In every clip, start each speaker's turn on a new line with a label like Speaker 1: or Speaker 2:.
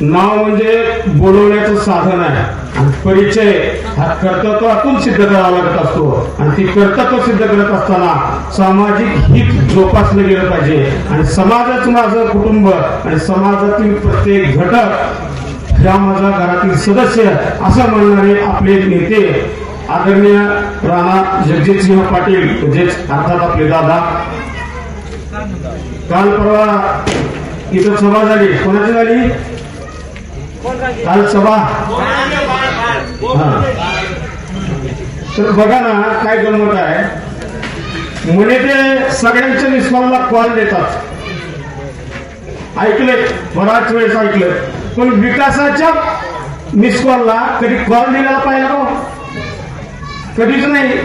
Speaker 1: नाव म्हणजे बोलवण्याचं साधन आहे. आणि परिचय हा कर्तृत्वातून सिद्ध करावा लागत असतो. आणि ती कर्तृत्व सिद्ध करत असताना सामाजिक हित जोपासलं गेलं पाहिजे. आणि समाजाच माझं कुटुंब आणि समाजातील प्रत्येक घटक ह्या माझ्या घरातील सदस्य असं म्हणणारे आपले नेते आदरणीय राणा जगजितसिंह पाटील म्हणजेच अर्थात आपले दादा. काल परवा इथं सभा झाली. कोणाची झाली? काल सभा. तर बघा ना काय गंमत आहे. म्हणे ते सगळ्यांच्या निस्वाला कॉल देतात. ऐकले बराच वेळेस ऐकलं पण विकासाच्या मिसकॉलला कधी कॉल दिलेला पाहिजे हो? कधीच नाही.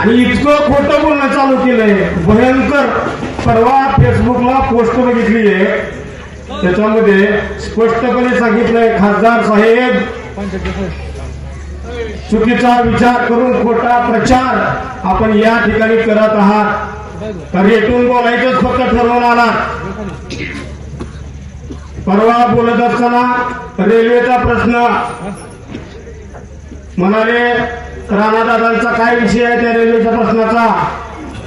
Speaker 1: आणि इतकं खोटं बोलणं चालू केलंय. भयंकर. परवा फेसबुकला पोस्ट बघितली आहे त्याच्यामध्ये स्पष्टपणे सांगितलंय खासदार साहेब चुकीचा विचार करून खोटा प्रचार आपण या ठिकाणी करत आहात. तर येथून बोलायचंच फक्त ठरवून आला. परवा बोलत असताना रेल्वेचा प्रश्न. म्हणाले राणादादांचा काय विषय आहे त्या रेल्वेच्या प्रश्नाचा?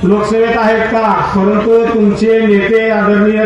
Speaker 1: लोकसभेत आहेत का? परंतु तुमचे नेते आदरणीय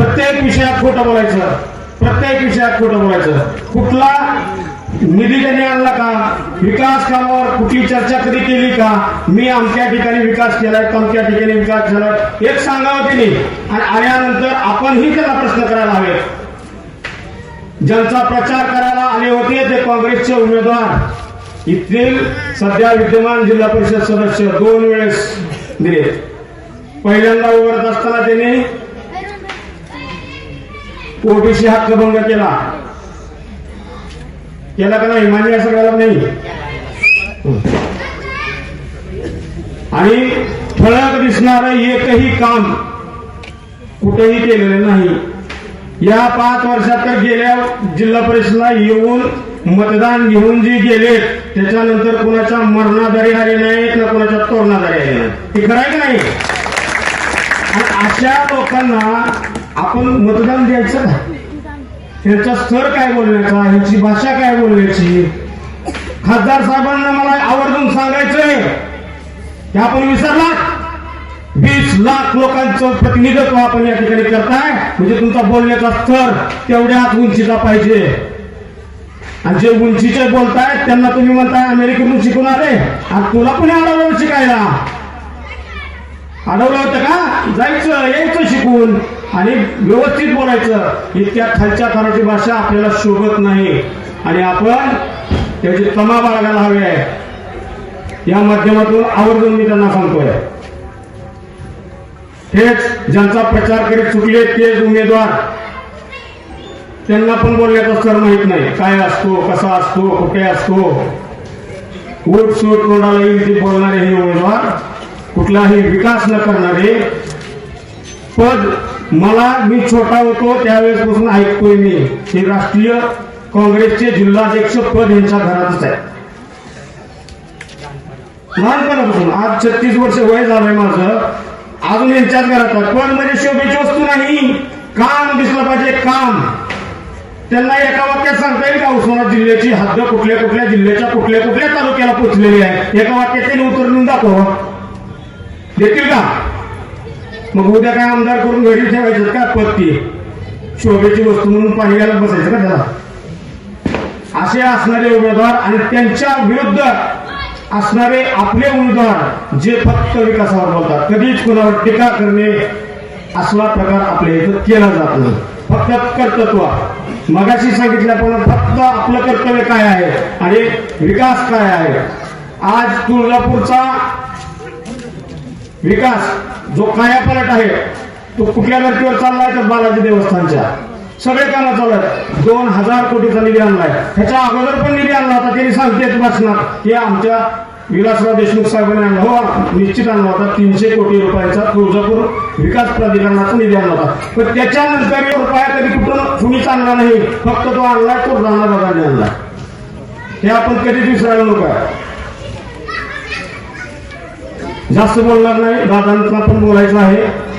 Speaker 1: प्रत्येक विषयात खोटं बोलायचं. प्रत्येक विषयात खोटं बोलायचं. कुठला निधी त्यांनी आणला का? विकास कामावर कुठली चर्चा कधी केली का? मी आमच्या ठिकाणी विकास केलाय तमक्या ठिकाणी विकास झालाय एक सांगावं तिने. आणि आल्यानंतर आपणही त्याला प्रश्न करायला हवे. ज्यांचा प्रचार करायला आले होते ते काँग्रेसचे उमेदवार. इथील सध्या विद्यमान जिल्हा परिषद सदस्य दोन वेळेस दिले. पहिल्यांदा उभारत असताना त्यांनी ओबीसी हक्कभंग केला. केला का नाही मान्य सगळ्याला? नाही. आणि ठळक दिसणार एकही काम कुठेही केलेलं नाही. या पाच वर्षात तर गेल्या जिल्हा परिषदला येऊन मतदान घेऊन जे गेले त्याच्यानंतर कुणाच्या मरणादारी आले नाहीत ना कुणाच्या तोरणादारी आले नाही हे खरं की नाही? अशा लोकांना आपण मतदान द्यायचं ना? त्यांचा स्तर काय बोलण्याचा ह्याची भाषा काय बोलण्याची खासदार साहेबांना मला आवर्जून सांगायचंय. की आपण विसरलात. वीस लाख लोकांचं प्रतिनिधित्व आपण या ठिकाणी करताय. म्हणजे तुमचा बोलण्याचा स्तर तेवढ्याच उंचीचा पाहिजे. आणि जे उंचीचे बोलतायत त्यांना तुम्ही म्हणताय अमेरिकेतून शिकून आले. आणि तुला पण अडवलं शिकायला. अडवलं होतं का? जायचं यायचं शिकून. आणि व्यवस्थित बोलायचं. इतक्या खालच्या मराठी भाषा आपल्याला शोभत नाही. आणि आपण त्याची तमा बाळगायला हवी आहे. या माध्यमातून आवर्जून मी त्यांना सांगतोय. हेच ज्यांचा प्रचार करीत चुकले तेच उमेदवार. त्यांना पण बोलण्याचा स्तर माहीत नाही. काय असतो कसा असतो कुठे असतो. उठ सूट तोंडाला येईल ते बोलणारे हे उमेदवार. कुठलाही विकास न करणारे पद मला मी छोटा होतो त्यावेळेसपासून ऐकतोय मी. हे राष्ट्रीय काँग्रेसचे जिल्हाध्यक्ष पद यांच्या घरातच आहे. लहानपणापासून आज छत्तीस वर्ष वय झालंय माझं. अजून यांच्याच घरात आहे. पण म्हणजे शोभेची वस्तू नाही. काम दिसलं पाहिजे काम. त्यांना एका वाक्यात सांगता येईल का? उस्मानाबाद जिल्ह्याची हद्द कुठल्या कुठल्या जिल्ह्याच्या कुठल्या कुठल्या तालुक्याला पोचलेली आहे? एका वाक्यात त्यांनी उतरून दाखव देतील का? मग उद्या काय आमदार करून घरी ठेवायचं का पत्ती शोभेची वस्तू म्हणून पाणी घालत बसायचं का त्याला? असे असणारे उमेदवार आणि त्यांच्या विरुद्ध असणारे आपले उमेदवार जे फक्त विकासावर बोलतात कधीच कुणावर टीका करणे असला प्रकार आपल्या इथं केला जात नाही. फक्त कर्तृत्व. मगाशी सांगितल्याप्रमाणे फक्त आपलं कर्तव्य काय आहे आणि विकास काय आहे? आज तुळजापूरचा विकास जो कायापालट आहे तो कुठल्या धर्तीवर चाललाय तर बालाजी देवस्थानच्या? सगळे कामं चालू आहेत. दोन हजार कोटीचा निधी आणलाय. ह्याच्या अगोदर पण निधी आणला होता त्यांनी सांगते भाषणात हे आमच्या विलासराव देशमुख साहेबांनी आणला हो निश्चित आणला होता तीनशे कोटी रुपयांचा तुळजापूर विकास प्राधिकरणाचा निधी आणला होता. पण त्याच्यानंतर रुपया कधी कुठून कुणीच आणला नाही. फक्त तो आणलाय तो राणा बाबांनी आणला. हे आपण कधीच विसरायला नको आहे. जास्त बोलणार नाही. दादांना पण बोलायचं आहे.